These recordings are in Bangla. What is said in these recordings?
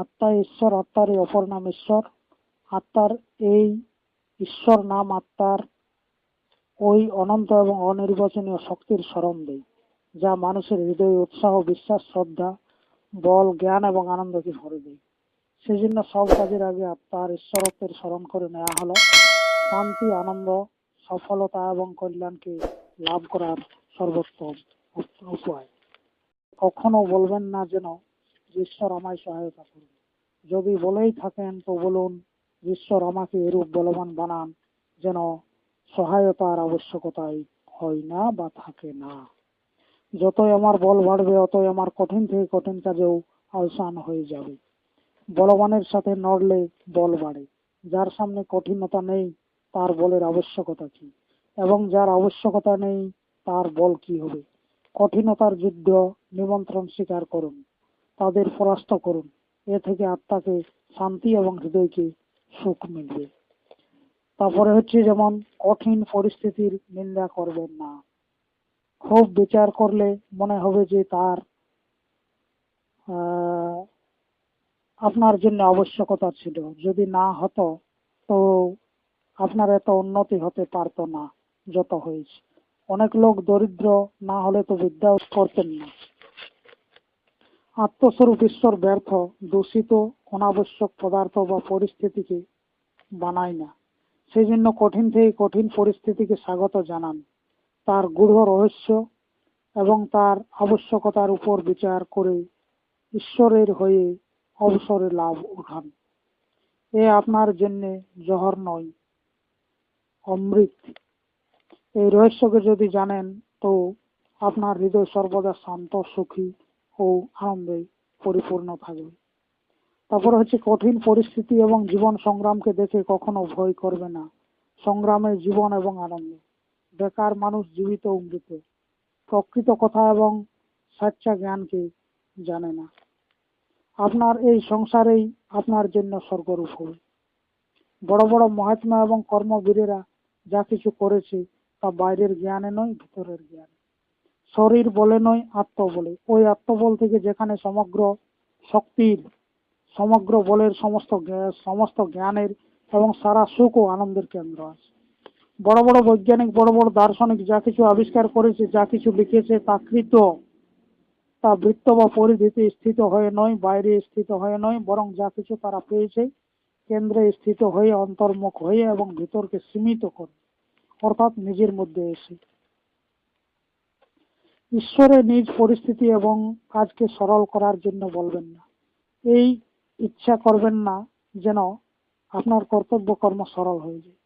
আত্মা ঈশ্বর, আত্মার এই অপর নাম ঈশ্বর। আত্মার এই ঈশ্বর নাম আত্মার ওই অনন্ত এবং অনির্বচনীয় শক্তির স্মরণ দেয় যা মানুষের হৃদয়ে উৎসাহ, বিশ্বাস, শ্রদ্ধা, বল, জ্ঞান এবং আনন্দকে ভরে দেয় সেই জন্য সব কাজের আগে আত্মার ঈশ্বরত্বের স্মরণ করে নেওয়া হলো। শান্তি, আনন্দ, সফলতা এবং কল্যাণকে লাভ করার সর্বোত্তম উপায়। কখনো বলবেন না যেন ঈশ্বর আমায় সহায়তা করুন যদি বলেই থাকেন তো বলুন, ঈশ্বর আমাকে এরূপ বলবান বানান যেন সহায়তার আবশ্যকতাই হয় না বা থাকে না। যতই আমার বল বাড়বে, অতই আমার কঠিন থেকে কঠিন কাজেও আলসান হয়ে যাবে। বলবানের সাথে নড়লে বল বাড়ে। যার সামনে কঠিনতা নেই, তার বলের আবশ্যকতা কি? এবং যার আবশ্যকতা নেই, তার বল কি হবে? কঠিনতার যুদ্ধ নিমন্ত্রণ স্বীকার করুন। তাদের পরাস্ত করুন। এ থেকে আত্মাকে শান্তি এবং হৃদয়কে সুখ মিলবে। তারপরে হচ্ছে যেমন কঠিন পরিস্থিতির নিন্দা করবেন না। খুব বিচার করলে মনে হবে যে তার আপনার জন্য আবশ্যকতা ছিল। যদি না হতো, তো আপনার এত উন্নতি হতে পারতো না, যত হয়েছে। অনেক লোক দরিদ্র না হলে তো বিদ্যা করতেন না। আত্মস্বরূপ ঈশ্বর ব্যর্থ, দূষিত, অনাবশ্যক পদার্থ বা পরিস্থিতিকে বানায় না। সেই জন্য কঠিন থেকে কঠিন পরিস্থিতিকে স্বাগত জানান। তার গূঢ় রহস্য এবং তার আবশ্যকতার উপর বিচার করে ঈশ্বরের হয়ে অবসরে লাভ উঠান। এ আপনার জন্য জহর নয়, অমৃত। এই রহস্যকে যদি জানেন, তো আপনার হৃদয় সর্বদা শান্ত, সুখী ও আনন্দে পরিপূর্ণ থাকবে। তারপর হচ্ছে কঠিন পরিস্থিতি এবং জীবন সংগ্রামকে দেখে কখনো ভয় করবে না। সংগ্রামে জীবন এবং আনন্দ। বেকার মানুষ জীবিত ও মৃত। প্রকৃত কথা এবং স্বেচ্ছা জ্ঞানকে জানে না। আপনার এই সংসারেই আপনার জন্য স্বর্গরূপ হবে। বড় বড় মহাত্মা এবং কর্মবীরেরা যা কিছু করেছে তা বাইরের জ্ঞানে নয়, ভিতরের জ্ঞানে। শরীর বলে নয়, আত্ম বলে। ওই আত্মবল থেকে যেখানে সমগ্র শক্তির, সমগ্র বলের সমস্ত সমস্ত জ্ঞানের এবং সারা সুখ ও আনন্দের কেন্দ্র আছে। বড় বড় বৈজ্ঞানিক, বড় বড় দার্শনিক যা কিছু আবিষ্কার করেছে, যা কিছু লিখেছে, তা কৃত। তা বৃত্ত বা পরিধিতে স্থিত হয়ে নয়, বাইরে স্থিত হয়ে নয়, বরং যা কিছু তারা পেয়েছে, কেন্দ্রে স্থিত হয়ে অন্তর্মুখ হয়ে এবং ভিতরকে সীমিত করে, অর্থাৎ নিজের মধ্যে এসে। ঈশ্বরের নিজ পরিস্থিতি এবং কাজকে সরল করার জন্য বলবেন না। এই ইচ্ছা করবেন না যেন আপনার কর্তব্য কর্ম সরল হয়ে যায়।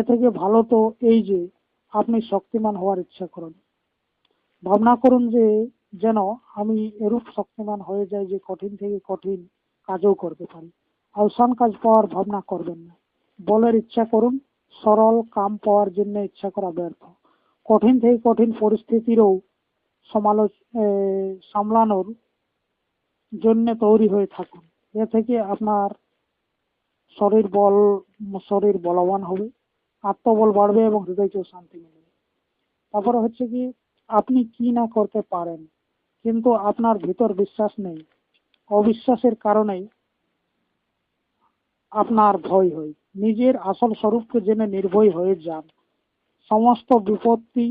এ থেকে ভালো তো এই যে, আপনি শক্তিমান হওয়ার ইচ্ছা করুন। ভাবনা করুন যে, যেন আমি এরূপ শক্তিমান হয়ে যাই যে কঠিন থেকে কঠিন কাজও করতে পারি। আলসান কাজ পাওয়ার ভাবনা করবেন না। বলের ইচ্ছা করুন, সরল কাম পাওয়ার জন্য ইচ্ছা করা ব্যর্থ। কঠিন থেকে কঠিন পরিস্থিতিরও সমালোচ সামলানোর জন্য তৈরি হয়ে থাকুন। এ থেকে আপনার শরীর বল, শরীর বলবান হবে, আত্মবল বাড়বে এবং হৃদয়কেও শান্তি মিলবে। তারপরে হচ্ছে কি, আপনি কি না করতে পারেন, কিন্তু আপনার ভিতর বিশ্বাস নেই, অবিশ্বাসের কারণেই আপনার ভয় হয়। নিজের আসল স্বরূপকে জেনে নির্ভয় হয়ে যান। সমস্ত বিপত্তি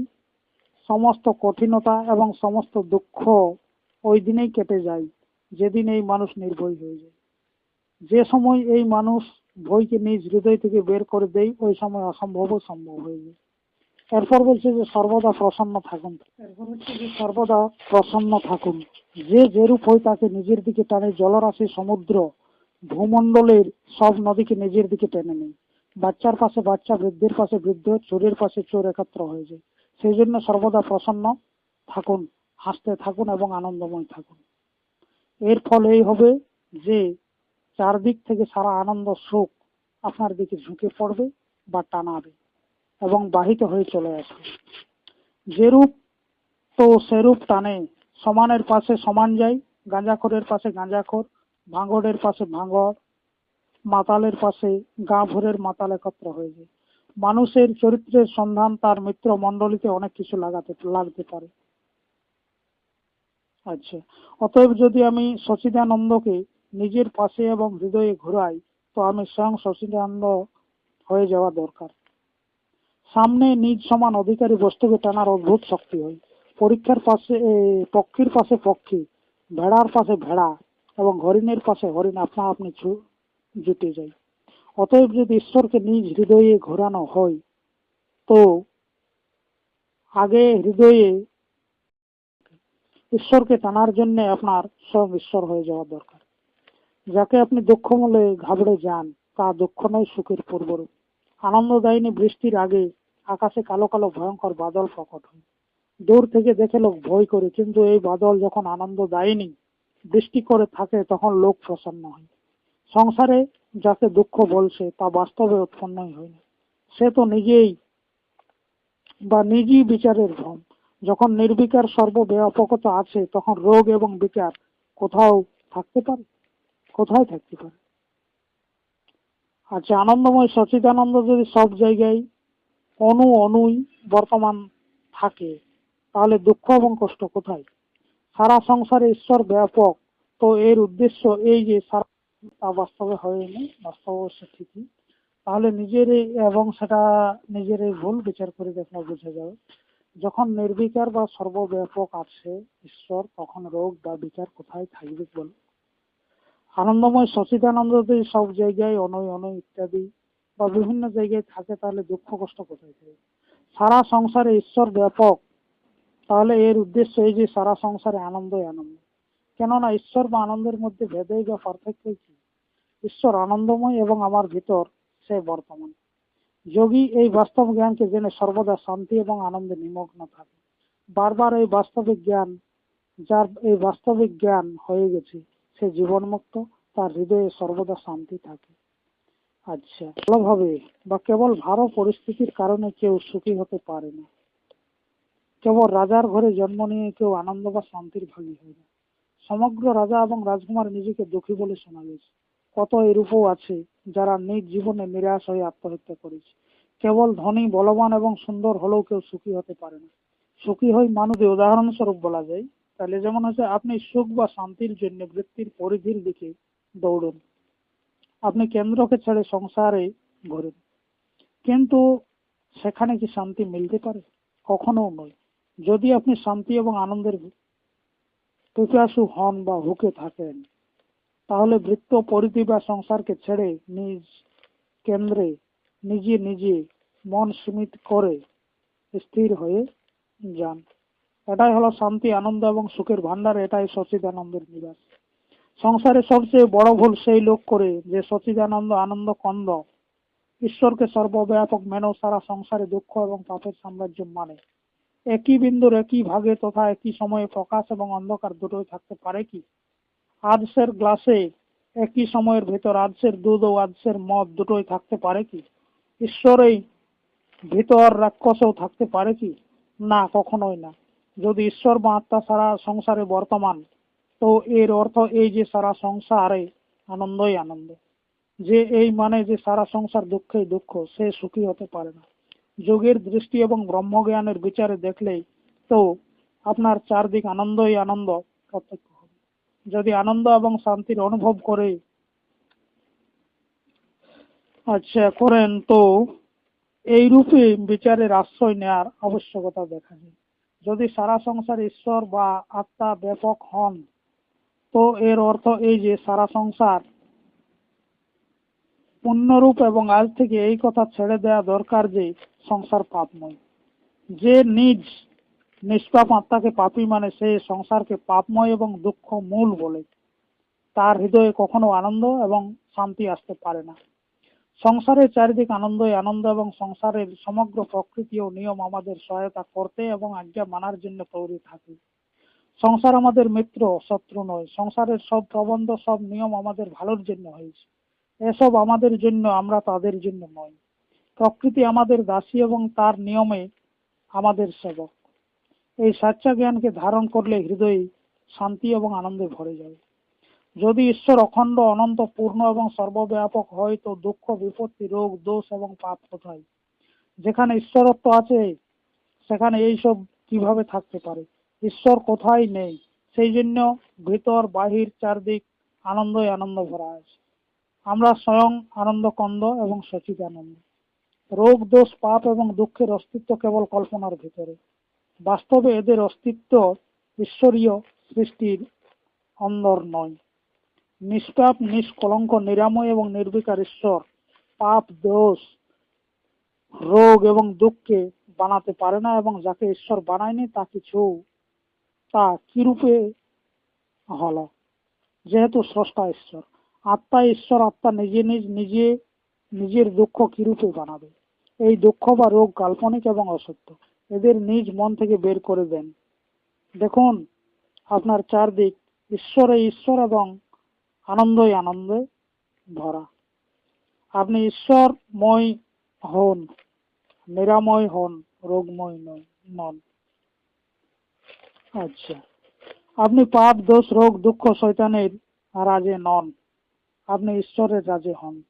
সমস্ত কঠিনতা এবং সমস্ত দুঃখ ওই দিনেই কেটে যায়, যেদিন এই মানুষ নির্ভয় হয়ে যায়। যে সময় এই মানুষ ভয়কে নিজ হৃদয় থেকে বের করে দেয়, ওই সময় অসম্ভবও সম্ভব হয়ে যায়। এরপর বলছে যে, সর্বদা প্রসন্ন থাকুন। এরপর হচ্ছে যে, সর্বদা প্রসন্ন থাকুন। যে যেরূপ হয় তাকে নিজের দিকে টানে। জলরাশি, সমুদ্র, ভূমণ্ডলের সব নদীকে নিজের দিকে টেনে নেয়। বাচ্চার পাশে বাচ্চা, বৃদ্ধের পাশে বৃদ্ধ, চোরের পাশে চোর একাত্র হয়ে যায়। সেই জন্য সর্বদা প্রসন্ন থাকুন, হাসতে থাকুন এবং আনন্দময় থাকুন। এর ফল এই হবে যে চারদিক থেকে সারা আনন্দ সুখ আপনার দিকে ঝুঁকে পড়বে বা টানাবে এবং বাহিত হয়ে চলে আসবে। যেরূপ তো সেরূপ টানে, সমানের পাশে সমান যায়, গাঁজাখোরের পাশে গাঁজাখোর, ভাঙড়ের পাশে ভাঙড়, মাতালের পাশে গা ভোরের মাতাল একত্র হয়ে যায়। মানুষের চরিত্রের সন্ধান তার মিত্র মণ্ডলীতে অনেক কিছু লাগাতে, লাগতে পারে। আচ্ছা অতএব যদি আমি সচিদানন্দকে নিজের পাশে এবং হৃদয়ে ঘোরাই, তো আমি স্বয়ং সচিদানন্দ হয়ে যাওয়া দরকার। সামনে নিজ সমান অধিকারী বস্তুকে টানার অদ্ভুত শক্তি হয়। পরীক্ষার পাশে পক্ষীর পাশে পক্ষী, ভেড়ার পাশে ভেড়া এবং হরিণের পাশে হরিণ, আপনা আপনি জুটে যায়। অতএব যদি ঈশ্বরকে নিজ হৃদয়ে ঘোরানো হয়, তো আগে হৃদয়ে ঈশ্বরকে টানার জন্য আপনার স্বয়ং ঈশ্বর হয়ে যাওয়া দরকার। যাকে আপনি দুঃখ মূলে ঘাবড়ে যান, তা দুঃখ নয়, সুখের পূর্বরূপ। আনন্দদায়িনী বৃষ্টির আগে আকাশে কালো কালো ভয়ঙ্কর বাদল প্রকট হয়। দূর থেকে দেখে লোক ভয় করে, কিন্তু এই বাদল যখন আনন্দদায়িনী বৃষ্টি করে থাকে, তখন লোক প্রসন্ন হয়। সংসারে যাকে দুঃখ বলছে, তা বাস্তবে উৎপন্নই হয় না সে তো নিজেই বা নিজেই বিচারের ভ্রম। যখন নির্বিকার সর্বব্যাপকতা আছে, তখন রোগ এবং বিকার কোথাও থাকতে পারে? কোথায় থাকতে পারে? আচ্ছা আনন্দময় সচিদানন্দ যদি সব জায়গায় অনু অনুই বর্তমান থাকে, তাহলে দুঃখ এবং কষ্ট কোথায়? সারা সংসারে ঈশ্বর ব্যাপক। তো এর উদ্দেশ্য এই যে সারা তা বাস্তবে হয়নি বাস্তব অবশ্য ঠিকই। তাহলে নিজের এবং সেটা নিজের ভুল বিচার করে দেখলে বোঝা যাবে যখন নির্বিকার বা সর্বব্যাপক আছে ঈশ্বর, তখন রোগ বা বিচার কোথায় থাকবে বল? আনন্দময় সচিদানন্দ যদি সব জায়গায় অনয় অনয় ইত্যাদি বা বিভিন্ন জায়গায় থাকে, তাহলে দুঃখ কষ্ট কোথায় থাকে? সারা সংসারে ঈশ্বর ব্যাপক, তাহলে এর উদ্দেশ্য এই যে সারা সংসারে আনন্দই আনন্দ। কেননা ঈশ্বর বা আনন্দের মধ্যে ভেদই বা পার্থক্য কি? ঈশ্বর আনন্দময় এবং আমার ভিতর সে বর্তমান। যোগী এই বাস্তব জ্ঞানকে জেনে সর্বদা শান্তি এবং আনন্দে নিমগ্ন থাকে। বারবার এই বাস্তবিক জ্ঞান, যার এই বাস্তবিক জ্ঞান হয়ে গেছে, সে জীবনমুক্ত, তার হৃদয়ে সর্বদা শান্তি থাকে। আচ্ছা ভালোভাবে বা কেবল ভালো পরিস্থিতির কারণে কেউ সুখী হতে পারে না। কেবল রাজার ঘরে জন্ম নিয়ে কেউ আনন্দ বা শান্তির ভাগী হয় না। সমগ্র রাজা এবং রাজকুমার নিজেকে দুঃখী বলে শোনা গেছে। কত এরূপও আছে, যারা নিজ জীবনে নিরাশ হয়ে আত্মহত্যা করেছে। কেবল ধনী, বলবান এবং সুন্দর হলেও কেউ সুখী হতে পারে না। সুখী হয় মানুষের উদাহরণস্বরূপ বলা যায়, তাহলে যেমন হচ্ছে আপনি সুখ বা শান্তির জন্য বৃত্তির পরিধির দিকে দৌড়ুন। আপনি কেন্দ্রকে ছেড়ে সংসারে ঘোরেন। কিন্তু সেখানে কি শান্তি মিলতে পারে? কখনো নয়। যদি আপনি শান্তি এবং আনন্দের পিপাসু হন বা হুকে থাকেন তাহলে বৃত্ত পরিধি বা সংসারকে ছেড়ে নিজ কেন্দ্রে নিজে নিজে মন সীমিত করে স্থির হয়ে যান। এটাই হলো শান্তি, আনন্দ এবং সুখের ভান্ডার এটাই সচিদানন্দের নিবাস। সংসারে সবচেয়ে বড় ভুল সেই লোক করে যে সচিদানন্দ, আনন্দ, কন্দ, ঈশ্বরকে সর্বব্যাপক মেনেও সারা সংসারে দুঃখ এবং পাপের সাম্রাজ্য মানে। একই বিন্দুর, একই ভাগে তথা একই সময়ে প্রকাশ এবং অন্ধকার দুটোই থাকতে পারে কি? আদসের গ্লাসে একই সময়ের ভেতর আদসের দুধ ও আদসের মদ দুটোই থাকতে পারে কি? ঈশ্বরেই ভিতর রাক্ষসও থাকতে পারে কি? না, কখনোই না। যদি ঈশ্বর বা আত্মা সারা সংসারে বর্তমান, তো এর অর্থ এই যে সারা সংসারে আনন্দই আনন্দ। যে এই মানে যে সারা সংসার দুঃখেই দুঃখ, সে সুখী হতে পারে না। যোগের দৃষ্টি এবং ব্রহ্মজ্ঞানের বিচারে দেখলেই তো আপনার চারদিক আনন্দই আনন্দ প্রত্যক্ষ। যদি আনন্দ এবং শান্তির অনুভব করে। আচ্ছা করেন তো। এই রূপে বিচারের আশ্রয় নেওয়ার আবশ্যকতা দেখা যায়। যদি সারা সংসার ঈশ্বর বা আত্মা ব্যাপক হন, তো এর অর্থ এই যে সারা সংসার পূর্ণরূপ এবং আজ থেকে এই কথা ছেড়ে দেওয়া দরকার যে সংসার পাপময়। যে নিজ নিষ্পাপ আত্মাকে পাপী মানে সে সংসারকে পাপময় এবং দুঃখ মূল বলে। তার হৃদয়ে কখনো আনন্দ এবং শান্তি আসতে পারে না। সংসারের চারিদিক আনন্দই আনন্দ এবং সংসারের সমগ্র প্রকৃতি ও নিয়ম আমাদের সহায়তা করতে এবং আজ্ঞা মানার জন্য তৈরি থাকে। সংসার আমাদের মিত্র, শত্রু নয়। সংসারের সব প্রবন্ধ, সব নিয়ম আমাদের ভালোর জন্য হয়েছে। এসব আমাদের জন্য, আমরা তাদের জন্য নয়। প্রকৃতি আমাদের দাসী এবং তার নিয়মে আমাদের সেবক। এই সাচ্চা জ্ঞানকে ধারণ করলে হৃদয়ে শান্তি এবং আনন্দে ভরে যাবে যদি ঈশ্বর অখণ্ড, অনন্ত, পূর্ণ এবং সর্বব্যাপক হয়, তো দুঃখ, বিপত্তি, রোগ, দোষ এবং পাপ কোথায়? যেখানে ঈশ্বরত্ব আছে, সেখানে এইসব কীভাবে থাকতে পারে? ঈশ্বর কোথায় নেই? সেই জন্য ভিতর, বাহির, চারদিক আনন্দই আনন্দ ভরা আছে। আমরা স্বয়ং আনন্দ কন্দ এবং সচিদানন্দ। রোগ, দোষ, পাপ এবং দুঃখের অস্তিত্ব কেবল কল্পনার ভিতরে। বাস্তবে এদের অস্তিত্ব ঈশ্বরীয় সৃষ্টির অন্দর নয়। নিষ্পাপ, নিষ্কলঙ্ক, নিরাময় এবং নির্বিকার ঈশ্বর পাপ, দোষ, রোগ এবং দুঃখকে বানাতে পারে না এবং যাকে ঈশ্বর বানায়নি তা কিছু, তা কিরূপে হলো? যেহেতু স্রষ্টা ঈশ্বর, আত্মা ঈশ্বর, আত্মা নিজে নিজ, নিজে, নিজের দুঃখ কিরূপে বানাবে? এই দুঃখ বা রোগ কাল্পনিক এবং অসত্য। এদের নিজ মন থেকে বের করে দেন। দেখুন, আপনার চারদিক ঈশ্বরে ঈশ্বর এবং আনন্দই আনন্দে ভরা। আপনি ঈশ্বরময় হন, নিরাময় হন, রোগময় নন আচ্ছা আপনি পাপ, দোষ, রোগ, দুঃখ শৈতানের রাজে নন। আপনি ঈশ্বরের রাজে হন।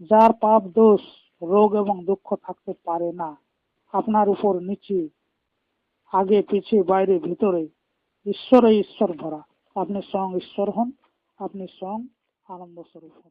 যার পাপ, দোষ, রোগ এবং দুঃখ থাকতে পারে না আপনার উপর নিচে, আগে, পিছে, বাইরে, ভিতরে, ঈশ্বরে ঈশ্বর ভরা। আপনি স্বয়ং ঈশ্বর হন, আপনি স্বয়ং আনন্দ স্বরূপ হন।